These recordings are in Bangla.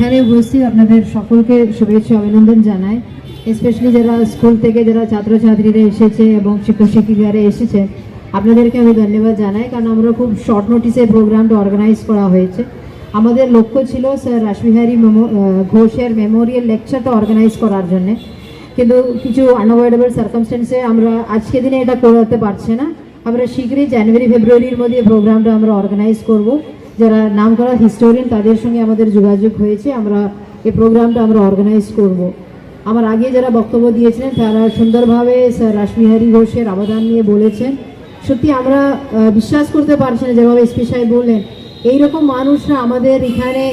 এখানে উপস্থিত আপনাদের সকলকে শুভেচ্ছা, অভিনন্দন জানাই। স্পেশালি যারা স্কুল থেকে যারা ছাত্রছাত্রীরা এসেছে এবং শিক্ষক শিক্ষিকারা এসেছে, আপনাদেরকে আমি ধন্যবাদ জানাই। কারণ আমরা খুব শর্ট নোটিসে প্রোগ্রামটা অর্গানাইজ করা হয়েছে। আমাদের লক্ষ্য ছিল স্যার রাসবিহারী ঘোষের মেমোরিয়াল লেকচারটা অর্গানাইজ করার জন্যে। কিন্তু কিছু আনঅ্যাভয়েডেবল সার্কামস্টেন্সে আমরা আজকে দিনে এটা করতে পারছি না। আমরা শীঘ্রই জানুয়ারি ফেব্রুয়ারির মধ্যে প্রোগ্রামটা আমরা অর্গানাইজ করব। যারা নাম করা হিস্টোরিয়ান তাদের সঙ্গে আমাদের যোগাযোগ হয়েছে। আমরা এই প্রোগ্রামটা আমরা অর্গানাইজ করব। আমার আগে যারা বক্তব্য দিয়েছিলেন, তারা সুন্দরভাবে স্যার রাসবিহারী ঘোষের অবদান নিয়ে বলেছেন। সত্যি আমরা বিশ্বাস করতে পারছি না যেভাবে এসপি সাহেব বললেন। এইরকম মানুষরা আমাদের এখানে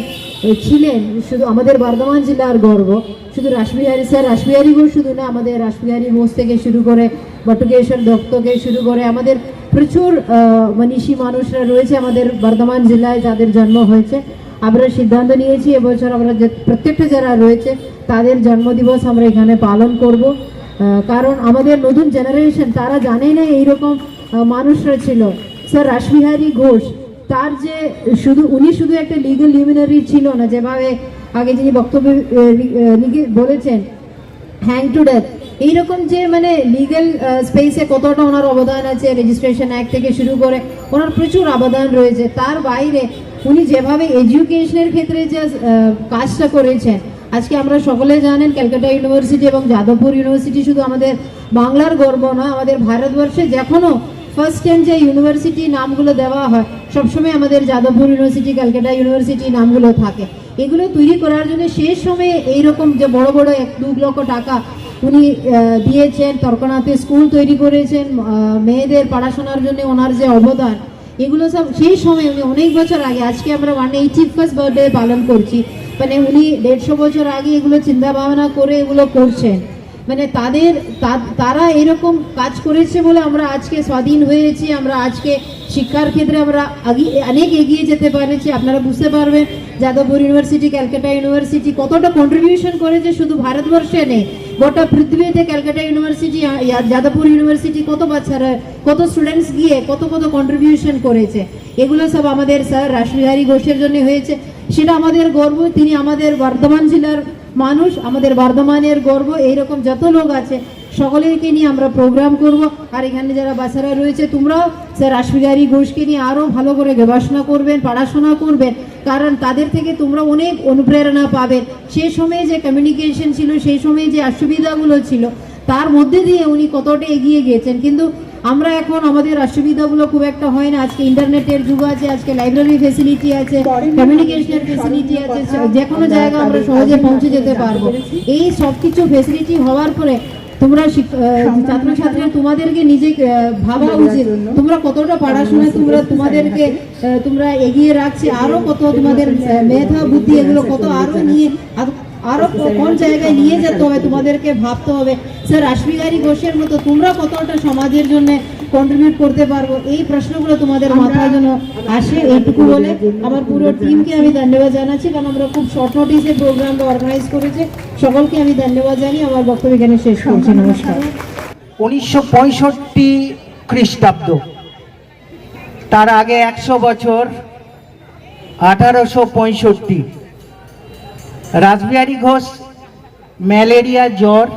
ছিলেন শুধু আমাদের বর্ধমান জেলার গর্ব, শুধু রাসবিহারী স্যার, রাসবিহারী ঘোষ শুধু না, আমাদের রাসবিহারী ঘোষ থেকে শুরু করে বটুকেশ্বর দত্তকে শুরু করে আমাদের প্রচুর মনীষী মানুষরা রয়েছে আমাদের বর্ধমান জেলায় যাদের জন্ম হয়েছে। আমরা সিদ্ধান্ত নিয়েছি, এবছর আমরা যে প্রত্যেকটা যারা রয়েছে, তাদের জন্মদিবস আমরা এখানে পালন করব। কারণ আমাদের নতুন জেনারেশন তারা জানে না এইরকম মানুষরা ছিল। স্যার, রাসবিহারী ঘোষ তার যে শুধু, উনি শুধু একটা লিগাল লিমিনারি ছিল না, যেভাবে আগে যিনি বক্তব্য বলেছেন হ্যাং টু ডেথ এইরকম যে মানে লিগ্যাল স্পেসে কতটা ওনার অবদান আছে রেজিস্ট্রেশন অ্যাক্ট থেকে শুরু করে, ওনার প্রচুর অবদান রয়েছে। তার বাইরে উনি যেভাবে এডুকেশনের ক্ষেত্রে যে কাজটা করেছেন, আজকে আমরা সকলে জানেন ক্যালকাটা ইউনিভার্সিটি এবং যাদবপুর ইউনিভার্সিটি শুধু আমাদের বাংলার গর্ব নয়, আমাদের ভারতবর্ষে যখনও ফার্স্ট টাইম যে ইউনিভার্সিটি নামগুলো দেওয়া হয়, সবসময় আমাদের যাদবপুর ইউনিভার্সিটি ক্যালকাটা ইউনিভার্সিটি নামগুলো থাকে। এগুলো তৈরি করার জন্য শেষ সময়ে এইরকম যে বড় বড় এক দু লক্ষ টাকা উনি দিয়েছেন, তর্কনাথে স্কুল তৈরি করেছেন মেয়েদের পড়াশোনার জন্য ওনার যে অবদান, এগুলো সব সেই সময় উনি অনেক বছর আগে, আজকে আমরা ওয়ান এইটি ফার্স্ট বার্থডে পালন করছি। মানে উনি দেড়শো বছর আগে এগুলো চিন্তা ভাবনা করে এগুলো করছেন। মানে তাদের তারা এরকম কাজ করেছে বলে আমরা আজকে স্বাধীন হয়েছি, আমরা আজকে শিক্ষার ক্ষেত্রে আমরা অনেক এগিয়ে যেতে পারেছি, আপনারা বুঝতে পারবেন, যাদবপুর ইউনিভার্সিটি, ক্যালকাটা ইউনিভার্সিটি কতটা কন্ট্রিবিউশন করেছে শুধু ভারতবর্ষে নেই, গোটা পৃথিবীতে ক্যালকাটা ইউনিভার্সিটি যাদবপুর ইউনিভার্সিটি কত বাচ্চারা, কত স্টুডেন্টস গিয়ে কত কত কন্ট্রিবিউশন করেছে, এগুলো সব আমাদের স্যার রাসবিহারী ঘোষের জন্য হয়েছে, সেটা আমাদের গর্ব, তিনি আমাদের বর্ধমান জেলার মানুষ, আমাদের বর্ধমানের গর্ব, এইরকম যত লোক আছে, সকলেরকে নিয়ে আমরা প্রোগ্রাম করব। আর এখানে যারা বাচ্চারা রয়েছে, তোমরাও স্যার রাসবিহারী ঘোষকে নিয়ে আরও ভালো করে গবেষণা করবেন, পড়াশোনা করবেন। কারণ তাদের থেকে তোমরা অনেক অনুপ্রেরণা পাবে। সেই সময়ে যে কমিউনিকেশন ছিল সেই সময়ে যে অসুবিধাগুলো ছিল, তার মধ্যে দিয়ে উনি কতটা এগিয়ে গিয়েছেন। কিন্তু আমরা এখন আমাদের অসুবিধাগুলো খুব একটা হয় না। আজকে ইন্টারনেটের যুগ আছে আজকে লাইব্রেরি ফেসিলিটি আছে কমিউনিকেশনের ফেসিলিটি আছে যে কোনো জায়গা আমরা সহজে পৌঁছে যেতে পারব। এই সব কিছু ফেসিলিটি হওয়ার পরে তোমরা ছাত্রছাত্রীরা তোমাদেরকে নিজে ভাবা উচিত। তোমরা কতটা পড়াশোনায় তোমরা তোমাদেরকে তোমরা এগিয়ে রাখছে আরও কত তোমাদের মেধা বুদ্ধি এগুলো কত আরও নিয়ে আরো- কোন জায়গায় নিয়ে যেতে হবে? তোমাদেরকে ভাবতে হবে। স্যার রাসবিহারী ঘোষের মতো তোমরা কতটা সমাজের জন্য কন্ট্রিবিউট করতে পারব? এই প্রশ্নগুলো তোমাদের মাথায় যেন আসে এইটুকু বলে আমার পুরো টিমকে আমি ধন্যবাদ জানাচ্ছি কারণ আমরা খুব শর্ট নোটিসে প্রোগ্রামটা অর্গানাইজ করেছে। সকলকে আমি ধন্যবাদ জানিয়ে আমার বক্তব্য এখানে শেষ করছি। নমস্কার। উনিশশো পঁয়ষট্টি খ্রিস্টাব্দ। তার আগে একশো বছর আঠারোশো পঁয়ষট্টি। রাসবিহারী ঘোষ, ম্যালেরিয়া জ্বর,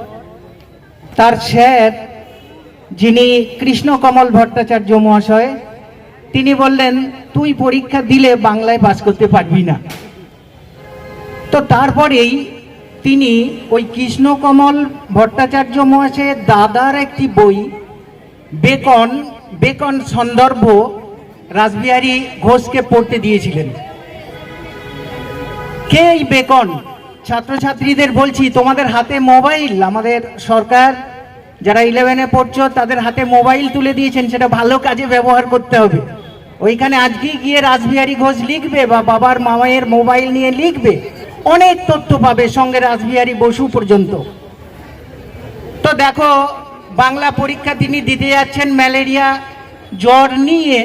তার স্যার যিনি কৃষ্ণকমল ভট্টাচার্য মহাশয়, তিনি বললেন, তুই পরীক্ষা দিলে বাংলায় পাস করতে পারবি না। তো তারপরেই তিনি ওই কৃষ্ণকমল ভট্টাচার্য মহাশয়ের দাদার একটি বই, বেকন বেকন সন্দর্ভ রাসবিহারী ঘোষকে পড়তে দিয়েছিলেন। কে এই বেকন? ছাত্রছাত্রীদের বলছি, তোমাদের হাতে মোবাইল, আমাদের সরকার যারা ইলেভেনে পড়ছো, তাদের হাতে মোবাইল তুলে দিয়েছেন, সেটা ভালো কাজে ব্যবহার করতে হবে। ওইখানে আজকে গিয়ে রাসবিহারী ঘোষ লিখবে বা বাবার মামায়ের মোবাইল নিয়ে লিখবে, অনেক তথ্য পাবে সঙ্গে রাসবিহারী বসু পর্যন্ত। তো দেখো, বাংলা পরীক্ষা তিনি দিতে যাচ্ছেন ম্যালেরিয়া জ্বর নিয়ে,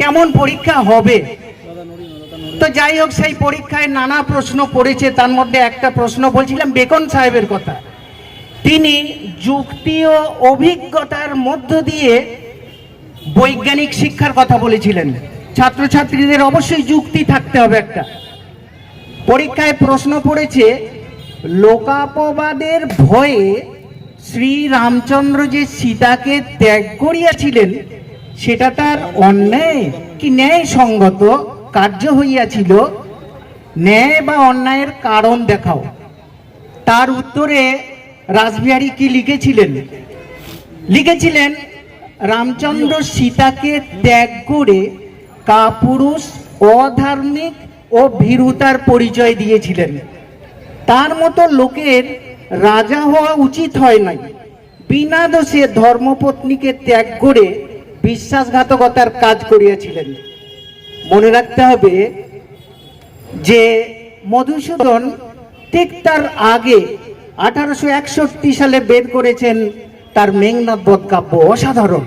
কেমন পরীক্ষা হবে? তো যাই হোক, সেই পরীক্ষায় নানা প্রশ্ন পড়েছে। তার মধ্যে একটা প্রশ্ন বলছিলাম, বেকন সাহেবের কথা। তিনি যুক্তি ও অভিজ্ঞতার মধ্য দিয়ে বৈজ্ঞানিক শিক্ষার কথা বলেছিলেন। ছাত্রছাত্রীদের অবশ্যই যুক্তি থাকতে হবে একটা। পরীক্ষায় প্রশ্ন পড়েছে, লোকাপবাদের ভয়ে শ্রী রামচন্দ্র যে সীতাকে ত্যাগ করিয়াছিলেন, সেটা তার অন্যায় কি ন্যায় সঙ্গত কার্য হইয়াছিল, ন্যায় বা অন্যায়ের কারণ দেখাও। তার উত্তরে রাসবিহারী কি লিখেছিলেন? লিখেছিলেন, রামচন্দ্র সীতাকে ত্যাগ করে কাপুরুষ, অধার্মিক ও ভীরুতার পরিচয় দিয়েছিলেন। তার মতো লোকের রাজা হওয়া উচিত হয় নাই। বিনা দোষে ধর্মপত্নীকে ত্যাগ করে বিশ্বাসঘাতকতার কাজ করিয়াছিলেন। মনে রাখতে হবে যে মধুসূদন ঠিক তার আগে আঠারোশো একষট্টি সালে বের করেছেন তার মেঘনাথ বধ কাব্য অসাধারণ।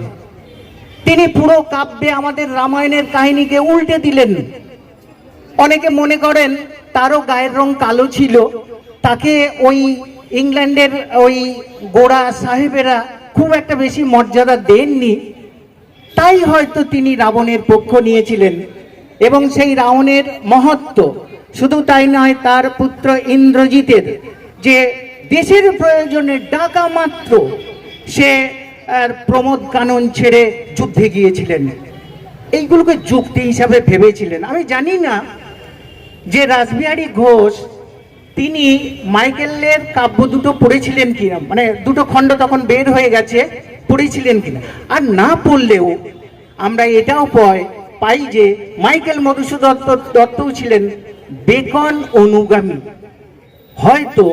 তিনি পুরো কাব্যে আমাদের রামায়ণের কাহিনীকে উল্টে দিলেন। অনেকে মনে করেন তারও গায়ের রং কালো ছিল। তাকে ওই ইংল্যান্ডের ওই গোড়া সাহেবেরা খুব একটা বেশি মর্যাদা দেননি। তাই হয়তো তিনি রাবণের পক্ষ নিয়েছিলেন। এবং সেই রাবণের মহত্ব। শুধু তাই নয়, তার পুত্র ইন্দ্রজিতের যে দেশের প্রয়োজনে ডাকা মাত্র, সে প্রমোদ কানন ছেড়ে যুদ্ধে গিয়েছিলেন। এইগুলোকে যুক্তি হিসাবে ভেবেছিলেন। আমি জানি না যে রাসবিহারী ঘোষ, তিনি মাইকেলের কাব্য দুটো পড়েছিলেন কিনা মানে দুটো খণ্ড তখন বের হয়ে গেছে, পড়েছিলেন কিনা। আর না পড়লেও আমরা এটাও পাই পাই যে মাইকেল মধুসূদন দত্ত দত্তও ছিলেন বেকন অনুগামী। হয়তো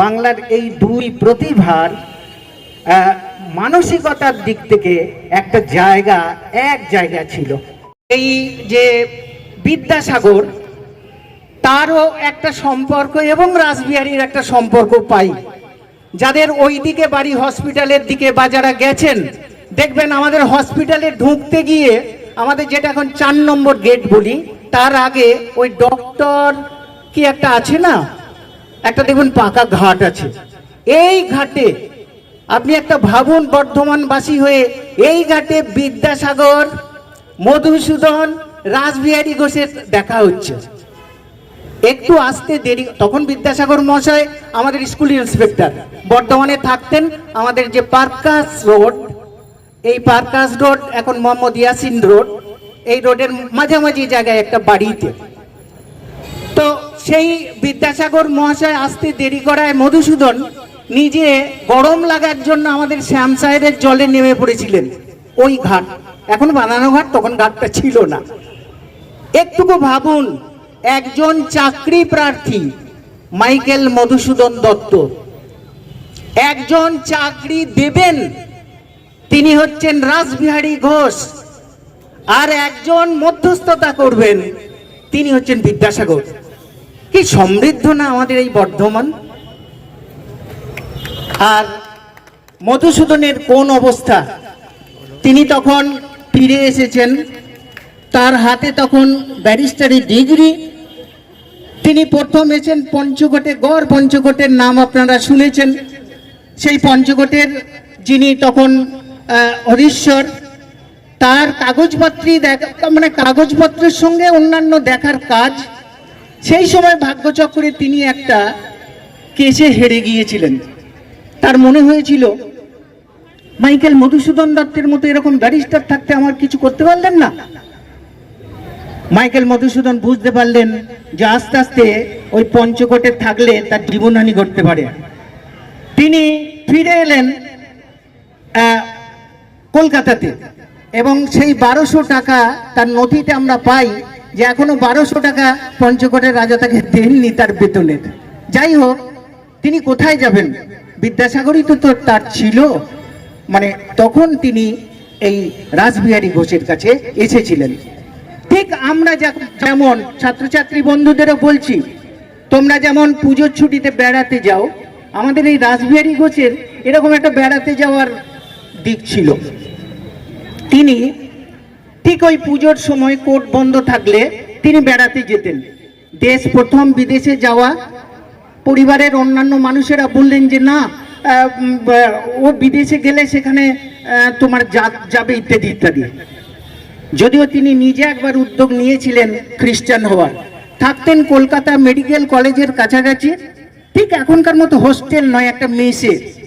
বাংলার এই দুই প্রতিভার মানসিকতার দিক থেকে একটা জায়গা, এক জায়গা ছিল। এই যে বিদ্যাসাগর, তারও একটা সম্পর্ক এবং রাসবিহারীর একটা সম্পর্ক পাই। যাদের ওই দিকে বাড়ি হসপিটালের দিকে বা যারা গেছেন, দেখবেন আমাদের হসপিটালে ঢুকতে গিয়ে আমাদের যেটা এখন চার নম্বর গেট বলি, তার আগে ওই ডক্টর কি একটা আছে না? একটা দেখুন পাকা ঘাট আছে। এই ঘাটে আপনি একটা ভাবুন বর্ধমানবাসী হয়ে, এই ঘাটে বিদ্যাসাগর, মধুসূদন, রাসবিহারী ঘোষের দেখা হচ্ছে। একটু আসতে দেরি, তখন বিদ্যাসাগর মশাই আমাদের স্কুল ইন্সপেক্টর বর্ধমানে থাকতেন, আমাদের যে পার্কাস রোড এই পার্কাস রোড, এখন মোহাম্মদ ইয়াসিন রোড। এই রোডের মাঝামাঝি জায়গায় একটা বাড়িতে। তো সেই বিদ্যাসাগর মহাশয় আসতে দেরি করায় মধুসূদন নিজে গরম লাগার জন্য আমাদের শ্যাম সাহেবের জলে নেমে পড়েছিলেন। ওই ঘাট। এখন বানানো ঘাট, তখন ঘাটটা ছিল না। একটুকু ভাবুন, একজন চাকরি প্রার্থী, মাইকেল মধুসূদন দত্ত। একজন চাকরি দেবেন তিনি হচ্ছেন রাসবিহারী ঘোষ। আর একজন মধ্যস্থতা করবেন, তিনি হচ্ছেন বিদ্যাসাগর। কি সমৃদ্ধ না আমাদের এই বর্ধমান? আর মধুসূদনের কোন অবস্থা? তিনি তখন ফিরে এসেছেন, তার হাতে তখন ব্যারিস্টারি ডিগ্রি। তিনি প্রথম এসেছেন পঞ্চকোটে, গড় পঞ্চকোটের নাম আপনারা শুনেছেন। সেই পঞ্চকোটের যিনি তখন হরিশ্বর, তার কাগজপত্রই দেখা মানে কাগজপত্রের সঙ্গে অন্যান্য দেখার কাজ, সেই সময় ভাগ্যচক্রে তিনি একটা কেসে হেরে গিয়েছিলেন। তার মনে হয়েছিল, মাইকেল মধুসূদন দত্তের মতো এরকম ব্যারিস্টার থাকতে আমার কিছু করতে পারলেন না। মাইকেল মধুসূদন বুঝতে পারলেন যে আস্তে আস্তে ওই পঞ্চকোটে থাকলে তার জীবনহানি ঘটতে পারে। তিনি ফিরে এলেন কলকাতাতে। এবং সেই বারোশো টাকা তার নথিতে আমরা পাই যে এখনও বারোশো টাকা পঞ্চকোটের রাজা তাকে দেননি তার বেতনের। যাই হোক, তিনি কোথায় যাবেন? বিদ্যাসাগরই তো তার ছিল। মানে তখন তিনি এই রাসবিহারী ঘোষের কাছে এসেছিলেন। ঠিক আমরা যেমন ছাত্রছাত্রী বন্ধুদেরও বলছি, তোমরা যেমন পুজোর ছুটিতে বেড়াতে যাও, আমাদের এই রাসবিহারী ঘোষের এরকম একটা বেড়াতে যাওয়ার দিক ছিল। তিনি ঠিক ওই পুজোর সময় কোর্ট বন্ধ থাকলে তিনি বেড়াতে যেতেন। দেশ প্রথম বিদেশে যাওয়া পরিবারের অন্যান্য মানুষেরা বললেন যে, না ও বিদেশে গেলে সেখানে তোমার যা- যাবে ইত্যাদি ইত্যাদি। যদিও তিনি নিজে একবার উদ্যোগ নিয়েছিলেন খ্রিস্টান হওয়ার। থাকতেন কলকাতা মেডিকেল কলেজের কাছাকাছি। ঠিক এখনকার মতো হোস্টেল নয়, একটা মেসে।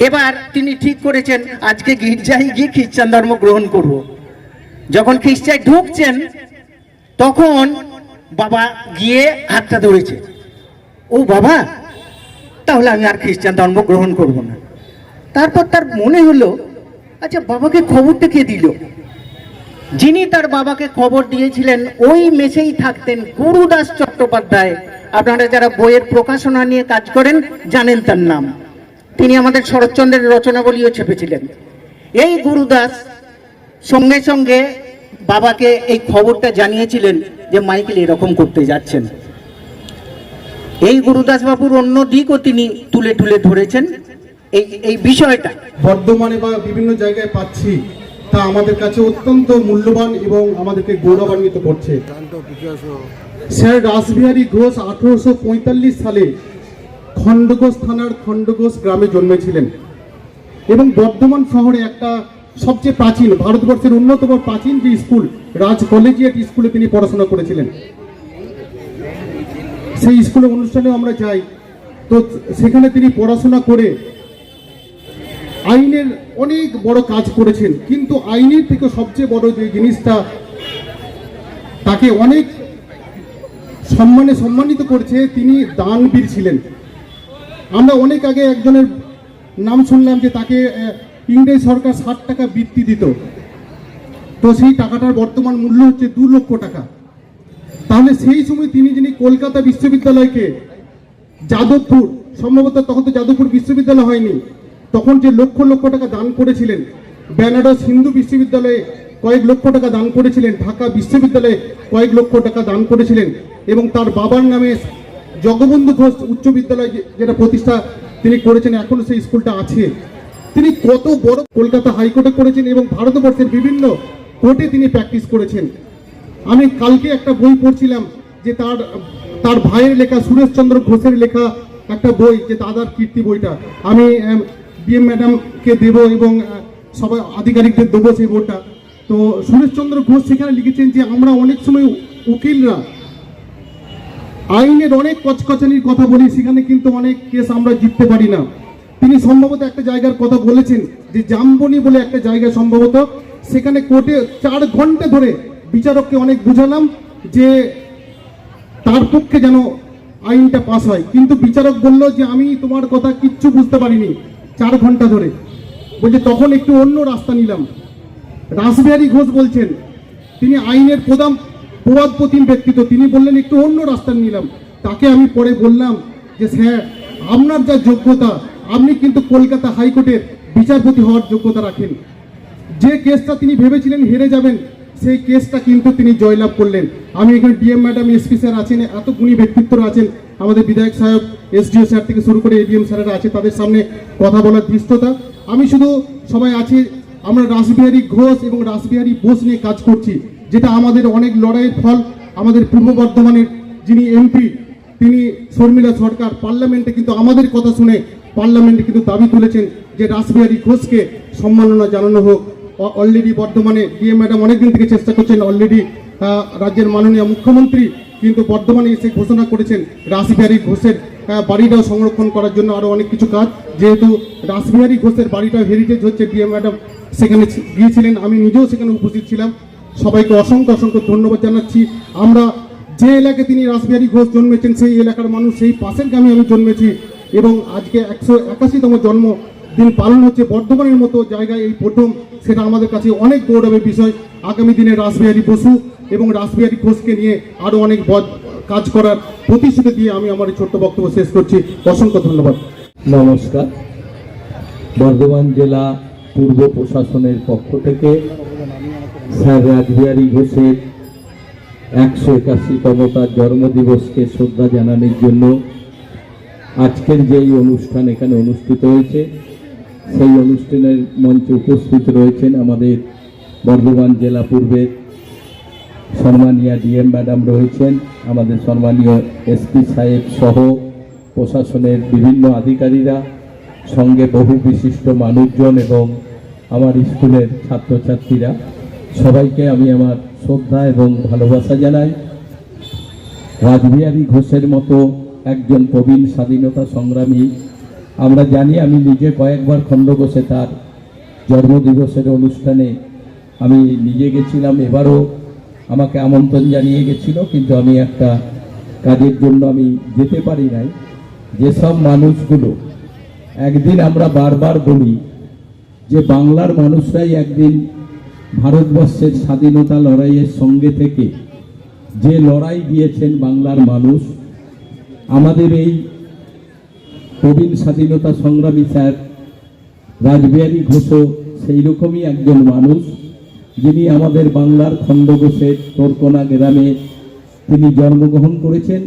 এবার তিনি ঠিক করেছেন, আজকে গির্জায় গিয়ে খ্রিস্টান ধর্ম গ্রহণ করব। যখন খ্রিস্টায় ঢুকছেন, তখন বাবা গিয়ে হাতটা ধরেছে। ও বাবা, তাহলে আমি আর খ্রিস্টান ধর্ম গ্রহণ করব না। তারপর তার মনে হলো আচ্ছা বাবাকে খবরটা কে দিল? যিনি তার বাবাকে খবর দিয়েছিলেন, ওই মেসেই থাকতেন গুরুদাস চট্টোপাধ্যায়। আপনারা যারা বইয়ের প্রকাশনা নিয়ে কাজ করেন, জানেন তার নাম। তিনি আমাদের শরৎচন্দ্রের রচনাবলীও ছেপেছিলেন। এই গুরুদাস সঙ্গে সঙ্গে বাবাকে এই খবরটা জানিয়েছিলেন যে মাইকেল এরকম করতে যাচ্ছেন। এই গুরুদাস বাবুর অন্য দিকও তিনি তুলে তুলে ধরেছেন। এই এই বিষয়টা। বর্ধমানে বা বিভিন্ন জায়গায় পাচ্ছি তা আমাদের কাছে অত্যন্ত মূল্যবান এবং আমাদেরকে গৌরবান্বিত করছে। স্যার রাসবিহারী ঘোষ আঠারোশো পঁয়তাল্লিশ সালে খণ্ডঘোষ থানার খণ্ডঘোষ গ্রামে জন্মেছিলেন। এবং বর্ধমান শহরে একটা সবচেয়ে প্রাচীন, ভারতবর্ষের অন্যতম প্রাচীন যে স্কুল, রাজ কলেজিয়েট স্কুলে তিনি পড়াশোনা করেছিলেন। সেই স্কুলে অনুষ্ঠানে আমরা যাই। তো সেখানে তিনি পড়াশোনা করে আইনের অনেক বড় কাজ করেছেন। কিন্তু আইনের থেকে সবচেয়ে বড় যে জিনিসটা, তাকে অনেক সম্মানে সম্মানিত করেছে, তিনি দানবীর ছিলেন। আমরা অনেক আগে একজনের নাম শুনলাম যে তাকে ইংরেজ সরকার ষাট টাকা বৃত্তি দিত। তো সেই টাকাটার বর্তমান মূল্য হচ্ছে দু লক্ষ টাকা। তাহলে সেই সময় তিনি যিনি কলকাতা বিশ্ববিদ্যালয়কে, যাদবপুর, সম্ভবত তখন তো যাদবপুর বিশ্ববিদ্যালয় হয়নি, তখন যে লক্ষ লক্ষ টাকা দান করেছিলেন, বেনারস হিন্দু বিশ্ববিদ্যালয়ে কয়েক লক্ষ টাকা দান করেছিলেন, ঢাকা বিশ্ববিদ্যালয়ে কয়েক লক্ষ টাকা দান করেছিলেন, এবং তার বাবার নামে জগবন্ধু ঘোষ উচ্চ বিদ্যালয় যেটা প্রতিষ্ঠা তিনি করেছেন, এখনও সেই স্কুলটা আছে। তিনি কত বড় কলকাতা হাইকোর্টে করেছেন এবং ভারতবর্ষের বিভিন্ন কোর্টে তিনি প্র্যাকটিস করেছেন। আমি কালকে একটা বই পড়ছিলাম যে তার তার ভাইয়ের লেখা সুরেশচন্দ্র ঘোষের লেখা একটা বই যে দাদার কীর্তি বইটা। আমি বিএম ম্যাডামকে দেবো এবং সবাই আধিকারিকদের দেবো সেই বইটা। তো সুরেশচন্দ্র ঘোষ সেখানে লিখেছেন যে, আমরা অনেক সময় উকিলরা আইনের অনেক কচকচানির কথা বলি, সেখানে কিন্তু অনেক কেস আমরা জিততে পারি না। তিনি সম্ভবত একটা জায়গার কথা বলেছেন যে জামবনি বলে একটা জায়গা সম্ভবত, সেখানে কোর্টে চার ঘণ্টা ধরে বিচারককে অনেক বুঝালাম যে তার পক্ষে যেন আইনটা পাস হয়। কিন্তু বিচারক বলল যে আমি তোমার কথা কিচ্ছু বুঝতে পারিনি চার ঘণ্টা ধরে। বলছে, তখন একটু অন্য রাস্তা নিলাম। রাসবিহারী ঘোষ বলছেন, তিনি আইনের প্রধান প্রবাদপতিম ব্যক্তিত্ব তিনি বললেন, একটু অন্য রাস্তা নিলাম। তাকে আমি পরে বললাম যে, স্যার, আপনার যা যোগ্যতা, আপনি কিন্তু কলকাতা হাইকোর্টের বিচারপতি হওয়ার যোগ্যতা রাখেন। যে কেসটা তিনি ভেবেছিলেন হেরে যাবেন, সেই কেসটা কিন্তু তিনি জয়লাভ করলেন। আমি এখানে ডিএম ম্যাডাম, এসপি স্যার আছেন, এত গুণী ব্যক্তিত্বরা আছেন, আমাদের বিধায়ক সাহেব, এসডিও স্যার থেকে শুরু করে এডিএম স্যারেরা আছে, তাদের সামনে কথা বলার ধৃষ্টতা। আমি শুধু সবাই আছি আমরা রাসবিহারী ঘোষ এবং রাসবিহারী বোস নিয়ে কাজ করছি, যেটা আমাদের অনেক লড়াইয়ের ফল, আমাদের পূর্ব বর্ধমানের যিনি এমপি, তিনি শর্মিলা সরকার, পার্লামেন্টে কিন্তু আমাদের কথা শুনে পার্লামেন্টে কিন্তু দাবি তুলেছেন যে রাসবিহারী ঘোষকে সম্মাননা জানানো হোক। অলরেডি বর্ধমানে ডিএম ম্যাডাম অনেকদিন থেকে চেষ্টা করছেন অলরেডি রাজ্যের মাননীয় মুখ্যমন্ত্রী কিন্তু বর্ধমানে এসে ঘোষণা করেছেন রাসবিহারী ঘোষের বাড়িটাও সংরক্ষণ করার জন্য আরও অনেক কিছু কাজ। যেহেতু রাসবিহারী ঘোষের বাড়িটা হেরিটেজ হচ্ছে, ডিএম ম্যাডাম সেখানে গিয়েছিলেন, আমি নিজেও সেখানে উপস্থিত ছিলাম। সবাইকে অসংখ্য অসংখ্য ধন্যবাদ জানাচ্ছি। আমরা যে এলাকায় তিনি রাসবিহারী ঘোষ জন্মেছেন, সেই এলাকার মানুষ, সেই পাশের গ্রামে আমি জন্মেছি এবং আজকে একশো একাশিতম জন্ম দিন পালন হচ্ছে। বর্ধমানের মতো জায়গায় এই প্রথম, সেটা আমাদের কাছে অনেক গৌরবের বিষয়। আগামী দিনে রাসবিহারী বসু এবং রাসবিহারী ঘোষকে নিয়ে আরও অনেক বদ- কাজ করার প্রতিশ্রুতি দিয়ে আমি আমার এই ছোট্ট বক্তব্য শেষ করছি। অসংখ্য ধন্যবাদ। নমস্কার। বর্ধমান জেলা পূর্ব প্রশাসনের পক্ষ থেকে স্যার রাজবিহারী ঘোষের একশো একাশিতম তার জন্মদিবসকে শ্রদ্ধা জানানোর জন্য আজকের যেই অনুষ্ঠান এখানে অনুষ্ঠিত হয়েছে, সেই অনুষ্ঠানের মঞ্চে উপস্থিত রয়েছেন আমাদের বর্ধমান জেলা পূর্বের সম্মানীয় ডিএম ম্যাডাম রয়েছেন, আমাদের সম্মানীয় এসপি সাহেব সহ প্রশাসনের বিভিন্ন আধিকারীরা সঙ্গে বহু বিশিষ্ট মানুষজন এবং আমার স্কুলের ছাত্রছাত্রীরা। সবাইকে আমি আমার শ্রদ্ধা এবং ভালোবাসা জানাই। রাজবিহারী ঘোষের মতো একজন প্রবীণ স্বাধীনতা সংগ্রামী। আমরা জানি আমি নিজে কয়েকবার খণ্ডঘোষে তার জন্মদিবসের অনুষ্ঠানে আমি নিজে গেছিলাম, এবারও আমাকে আমন্ত্রণ জানিয়ে গেছিল, কিন্তু আমি একটা কাজের জন্য আমি যেতে পারি নাই। যেসব মানুষগুলো, একদিন আমরা বারবার বলি যে বাংলার মানুষরাই একদিন ভারতবর্ষের স্বাধীনতা লড়াইয়ের সঙ্গে থেকে যে লড়াই দিয়েছেন বাংলার মানুষ, আমাদের এই প্রবীণ স্বাধীনতা সংগ্রামী স্যার রাজবিহারী ঘোষও সেই রকমই একজন মানুষ। যিনি আমাদের বাংলার খণ্ডঘোষের তোরকোনা গ্রামে তিনি জন্মগ্রহণ করেছেন।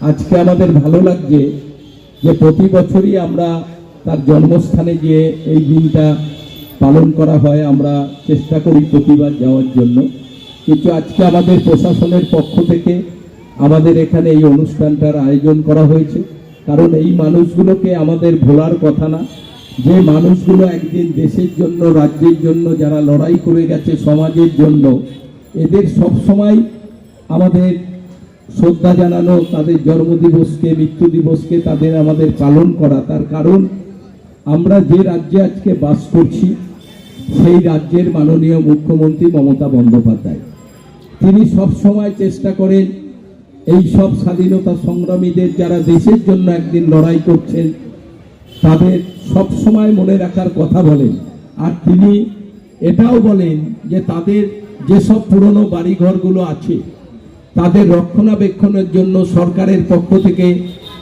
আজকে আমাদের ভালো লাগছে যে প্রতি বছরই আমরা তার জন্মস্থানে গিয়ে এই দিনটা পালন করা হয়, আমরা চেষ্টা করি প্রতিবার যাওয়ার জন্য। কিন্তু আজকে আমাদের প্রশাসনের পক্ষ থেকে আমাদের এখানে এই অনুষ্ঠানটার আয়োজন করা হয়েছে। কারণ এই মানুষগুলোকে আমাদের ভোলার কথা না যে মানুষগুলো একদিন দেশের জন্য, রাজ্যের জন্য, যারা লড়াই করে গেছে সমাজের জন্য, এদের সব সময় আমাদের শ্রদ্ধা জানানো, তাদের জন্মদিবসকে মৃত্যু দিবসকে তাদের আমাদের পালন করা। তার কারণ, আমরা যে রাজ্যে আজকে বাস করছি, সেই রাজ্যের মাননীয় মুখ্যমন্ত্রী মমতা বন্দ্যোপাধ্যায়। তিনি সব সময় চেষ্টা করেন, এই সব স্বাধীনতা সংগ্রামীদের যারা দেশের জন্য একদিন লড়াই করছেন তাদের সব সময় মনে রাখার কথা বলেন। আর তিনি এটাও বলেন যে তাদের যেসব পুরনো বাড়িঘরগুলো আছে, তাদের রক্ষণাবেক্ষণের জন্য সরকারের পক্ষ থেকে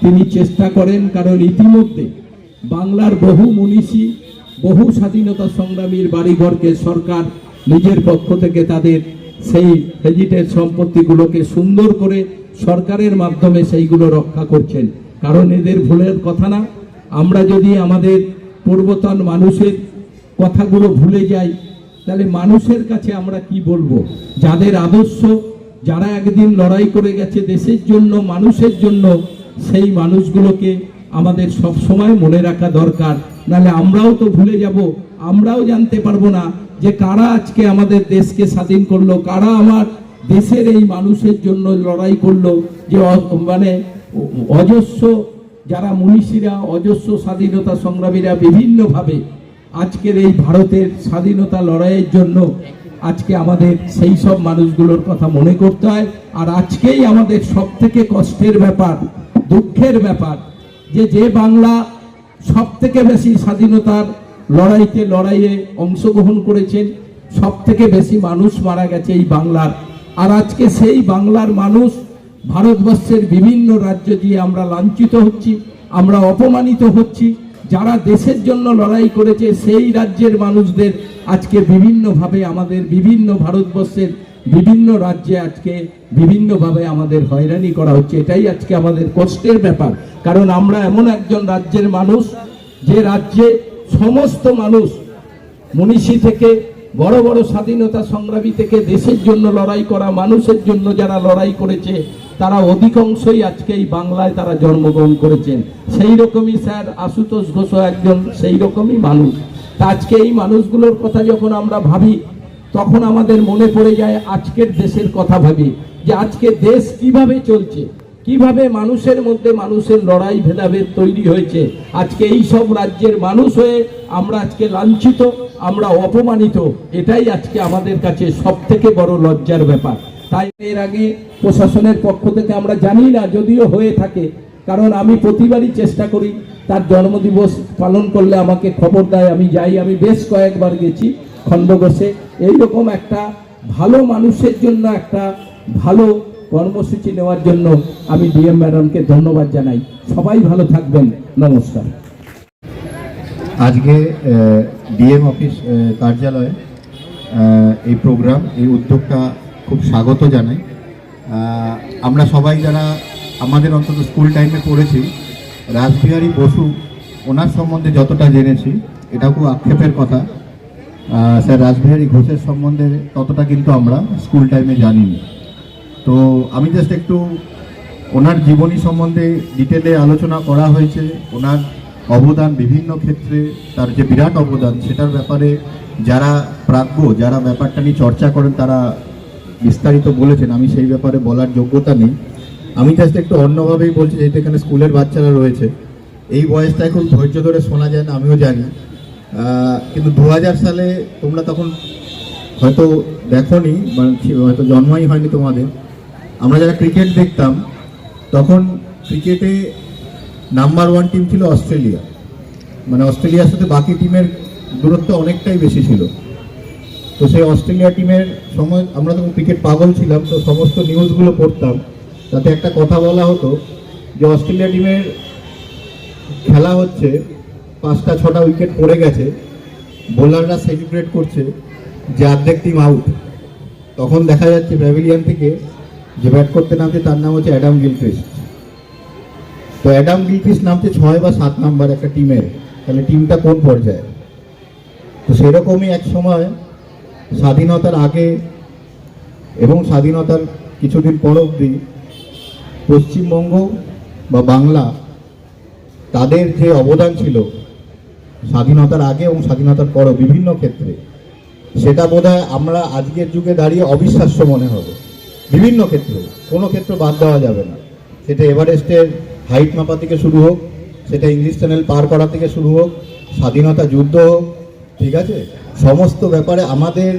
তিনি চেষ্টা করেন, কারণ ইতিমধ্যে বাংলার বহু মনীষী বহু স্বাধীনতা সংগ্রামীর বাড়িঘরকে সরকার নিজের পক্ষ থেকে তাদের সেই হেজিটেজ সম্পত্তিগুলোকে সুন্দর করে সরকারের মাধ্যমে সেইগুলো রক্ষা করছেন। কারণ এদের ভুলের কথা না আমরা যদি আমাদের পূর্বতন মানুষের কথাগুলো ভুলে যাই, তাহলে মানুষের কাছে আমরা কি বলব? যাদের আদর্শ, যারা একদিন লড়াই করে গেছে দেশের জন্য, মানুষের জন্য, সেই মানুষগুলোকে আমাদের সব সময় মনে রাখা দরকার। নাহলে আমরাও তো ভুলে যাব, আমরাও জানতে পারব না যে কারা আজকে আমাদের দেশকে স্বাধীন করল, কারা আমার দেশের এই মানুষের জন্য লড়াই করল, যে মানে অজস্র যারা মনীষীরা, অজস্র স্বাধীনতা সংগ্রামীরা বিভিন্নভাবে আজকের এই ভারতের স্বাধীনতা লড়াইয়ের জন্য আজকে আমাদের সেই সব মানুষগুলোর কথা মনে করতে হয়। আর আজকেই আমাদের সব থেকে কষ্টের ব্যাপার, দুঃখের ব্যাপার, যে যে বাংলা সব থেকে বেশি স্বাধীনতার লড়াইতে লড়াইয়ে অংশগ্রহণ করেছেন সব থেকে বেশি মানুষ মারা গেছে এই বাংলার। আর আজকে সেই বাংলার মানুষ ভারতবর্ষের বিভিন্ন রাজ্য দিয়ে আমরা লাঞ্ছিত হচ্ছি, আমরা অপমানিত হচ্ছি। যারা দেশের জন্য লড়াই করেছে, সেই রাজ্যের মানুষদের আজকে বিভিন্নভাবে আমাদের বিভিন্ন ভারতবর্ষের বিভিন্ন রাজ্যে আজকে বিভিন্নভাবে আমাদের হয়রানি করা হচ্ছে। এটাই আজকে আমাদের কষ্টের ব্যাপার। কারণ আমরা এমন একজন রাজ্যের মানুষ, যে রাজ্যে সমস্ত মানুষ মনীষী থেকে, বড় বড় স্বাধীনতা সংগ্রামী থেকে দেশের জন্য লড়াই করা মানুষের জন্য যারা লড়াই করেছে তারা অধিকাংশই আজকে এই বাংলায় তারা জন্মগ্রহণ করেছেন। সেই রকমই স্যার আশুতোষ ঘোষ একজন সেই রকমই মানুষ। তা আজকে এই মানুষগুলোর কথা যখন আমরা ভাবি, তখন আমাদের মনে পড়ে যায় আজকের দেশের কথা ভাবি, যে আজকে দেশ কীভাবে চলছে, কীভাবে মানুষের মধ্যে মানুষের লড়াই ভেদাভেদ তৈরি হয়েছে। আজকে এই সব রাজ্যের মানুষ হয়ে আমরা আজকে লাঞ্ছিত, আমরা অপমানিত, এটাই আজকে আমাদের কাছে সব থেকে বড় লজ্জার ব্যাপার। তাই এর আগে প্রশাসনের পক্ষ থেকে আমরা জানি না, যদিও হয়ে থাকে। কারণ আমি প্রতিবারই চেষ্টা করি, তার জন্মদিবস পালন করলে আমাকে খবর দেয়, আমি যাই, আমি বেশ কয়েকবার গেছি খণ্ডঘোষে। এইরকম একটা ভালো মানুষের জন্য, একটা ভালো কর্মসূচি নেওয়ার জন্য আমি ডিএম ম্যাডামকে ধন্যবাদ জানাই। সবাই ভালো থাকবেন। নমস্কার। আজকে ডিএম অফিস কার্যালয়ে এই প্রোগ্রাম, এই উদ্যোগটা খুব স্বাগত জানাই। আমরা সবাই যারা আমাদের অন্তত স্কুল টাইমে পড়েছি, রাসবিহারী বসু, ওনার সম্বন্ধে যতটা জেনেছি, এটা খুব আক্ষেপের কথা। স্যার রাসবিহারী ঘোষের সম্বন্ধে ততটা কিন্তু আমরা স্কুল টাইমে জানিনি। তো আমি জাস্ট একটু ওনার জীবনী সম্বন্ধে ডিটেলে আলোচনা করা হয়েছে, ওনার অবদান বিভিন্ন ক্ষেত্রে, তার যে বিরাট অবদান, সেটার ব্যাপারে যারা প্রাজ্ঞ, যারা ব্যাপারটা নিয়ে চর্চা করেন, তারা বিস্তারিত বলেছেন, আমি সেই ব্যাপারে বলার যোগ্যতা নেই। আমি জাস্ট একটু অন্যভাবেই বলছি, যেহেতু এখানে স্কুলের বাচ্চারা রয়েছে। এই বয়সটা এখন ধৈর্য ধরে শোনা যায় না, আমিও জানি। কিন্তু দু হাজার সালে তোমরা তখন হয়তো দেখোনি হয়তো জন্মই হয়নি তোমাদের। আমরা যারা ক্রিকেট দেখতাম, তখন ক্রিকেটে নাম্বার ওয়ান টিম ছিল অস্ট্রেলিয়া। মানে অস্ট্রেলিয়ার সাথে বাকি টিমের দূরত্ব অনেকটাই বেশি ছিল। তো সেই অস্ট্রেলিয়া টিমের সময় আমরা তখন ক্রিকেট পাগল ছিলাম, তো সমস্ত নিউজগুলো পড়তাম। তাতে একটা কথা বলা হতো যে অস্ট্রেলিয়া টিমের খেলা হচ্ছে পাঁচটা, ছটা উইকেট পড়ে গেছে বোলাররা সেলিব্রেট করছে যে অর্ধেক টিম আউট তখন দেখা যাচ্ছে প্যাভিলিয়ন থেকে যে ব্যাট করতে নামছে তার নাম হচ্ছে অ্যাডাম গিলক্রিস্ট তো অ্যাডাম গিলক্রিস্ট নামছে ছয় বা সাত নাম্বার একটা টিমের তাহলে টিমটা কোন পর্যায়ে? তো সেরকমই এক সময় স্বাধীনতার আগে এবং স্বাধীনতার কিছুদিন পর অবধি পশ্চিমবঙ্গ বা বাংলা তাদের যে অবদান ছিল স্বাধীনতার আগে এবং স্বাধীনতার পরও বিভিন্ন ক্ষেত্রে, সেটা বোধহয় আমরা আজকের যুগে দাঁড়িয়ে অবিশ্বাস্য মনে হবে। বিভিন্ন ক্ষেত্রে, কোনো ক্ষেত্র বাদ দেওয়া যাবে না। সেটা এভারেস্টের হাইট মাপা থেকে শুরু হোক, সেটা ইংলিশ চ্যানেল পার করা থেকে শুরু হোক, স্বাধীনতা যুদ্ধ হোক, ঠিক আছে? সমস্ত ব্যাপারে আমাদের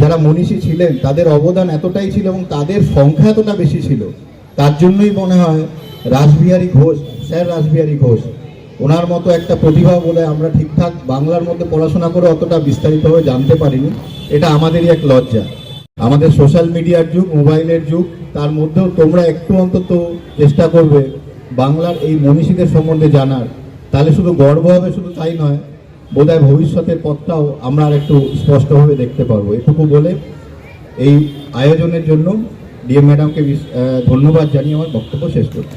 যারা মনীষী ছিলেন, তাদের অবদান এতটাই ছিল এবং তাদের সংখ্যা এতটা বেশি ছিল। তার জন্যই মনে হয় রাসবিহারী ঘোষ, স্যার রাসবিহারী ঘোষ, ওনার মতো একটা প্রতিভা বলে আমরা ঠিকঠাক বাংলার মধ্যে পড়াশোনা করে অতটা বিস্তারিতভাবে জানতে পারিনি। এটা আমাদেরই এক লজ্জা। আমাদের সোশ্যাল মিডিয়ার যুগ, মোবাইলের যুগ, তার মধ্যেও তোমরা একটু অন্তত চেষ্টা করবে বাংলার এই মনীষীদের সম্বন্ধে জানার। তাহলে শুধু গর্ব হবে শুধু তাই নয় বোধহয় ভবিষ্যতের পথটাও আমরা আর একটু স্পষ্টভাবে দেখতে পারব। এটুকু বলে এই আয়োজনের জন্য ডিএম ম্যাডামকে ধন্যবাদ জানিয়ে আমার বক্তব্য শেষ করছি।